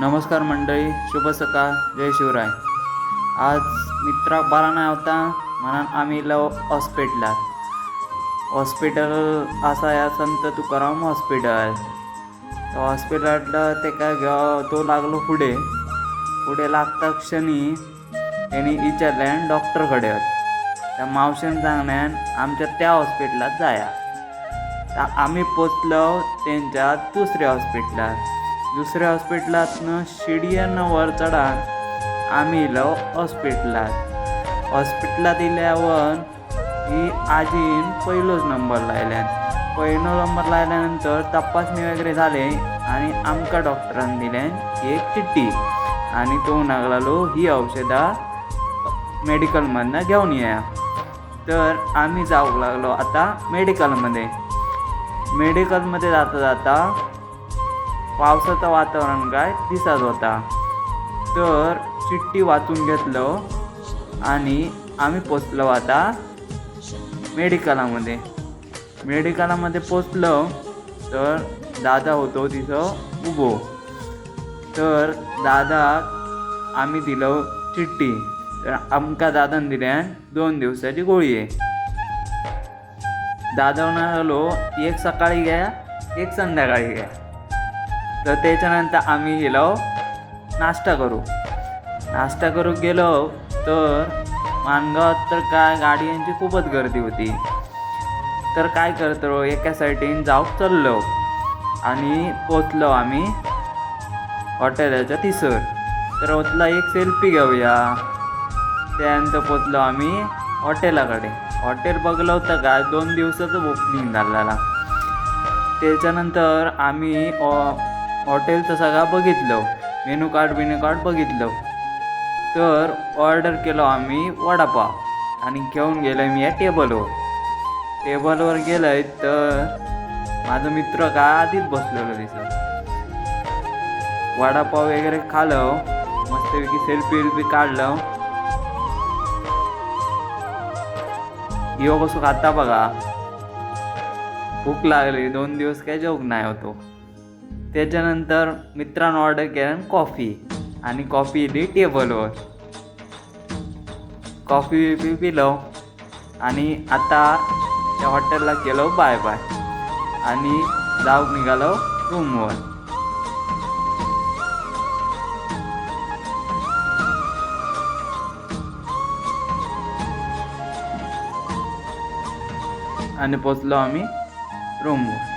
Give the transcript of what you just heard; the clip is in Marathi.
नमस्कार मंडळी शुभ सकाळ जय शिवराय. आज मित्रा बरा नाही होता म्हणून आम्ही लव हॉस्पिटलात हॉस्पिटल असा या संत तुकाराम हॉस्पिटल तो हॉस्पिटलातला ते काय घेव तो लागलो पुढे. पुढे लागता क्षणी त्यांनी विचारल्यान डॉक्टरकडे त्या मावशेन सांगण्यान आमच्या त्या हॉस्पिटलात जाया. आम्ही पोचलो त्यांच्या दुसऱ्या हॉस्पिटलात दुसऱ्या हॉस्पिटलातनं शिडीयन वर चढान आम्ही इलो हॉस्पिटलात. हॉस्पिटलात इल्यावर ही आजीन पहिलोच नंबर लायल्यान. पहिलो नंबर लायल्यानंतर तपासणी वगैरे झाले आणि आमका डॉक्टरान दिल्यान एक चिठ्ठी. आणि तो लागलो ही औषधा मेडिकलमधनं घेऊन या. तर आम्ही जाऊ लागलो आता मेडिकलमध्ये. मेडिकलमध्ये जाता जाता पावसाचं वातावरण काय? दिसत होता. तर चिठ्ठी वाचून घेतलं आणि आम्ही पोचलो आता मेडिकलामध्ये. मेडिकलामध्ये पोचलो तर दादा होतो तिथं उभो. तर दादा आम्ही दिलं चिठ्ठी. तर आमका दादान दिल्यान दोन दिवसाची गोळी आहे. दादा म्हणालो एक सकाळी घ्या एक संध्याकाळी घ्या. तर त्याच्यानंतर आम्ही गेलो. नाश्ता करू. नाश्ता करू गेलो तर मानगावात तर काय गाड्यांची खूपच गर्दी होती. तर काय करतो एका साईडीन जाऊक चाललो आणि पोचलो आम्ही हॉटेलाच्या तिसर. तर होतला एक सेल्फी घेऊया. त्यानंतर पोचलो आम्ही हॉटेलाकडे. हॉटेल बघलं होतं का दोन दिवसाचं बुकिंग झालेला. त्याच्यानंतर आम्ही हॉटेलचं सगळं बघितलं? मेनू कार्ड बिनू कार्ड बघितलं. तर ऑर्डर केलो आम्ही वडापाव. आणि घेऊन गेलो मी या टेबलवर टेबलवर गेलं तर माझा मित्र का आधीच बसलेलो दिसत वडापाव वगैरे खालं. मस्तपैकी सेल्फी वेल्फी काढलं. यो कसं खाता बघा. भूक लागली. दोन दिवस काय जोक नाही होतो. त्याच्यानंतर मित्रानं ऑर्डर केलं कॉफी आणि कॉफी इली टेबलवर कॉफी बिफी पिलो. आणि आता त्या हॉटेलला केलो बाय बाय आणि जाऊ निघालो रूमवर आणि पोचलो आम्ही रूमवर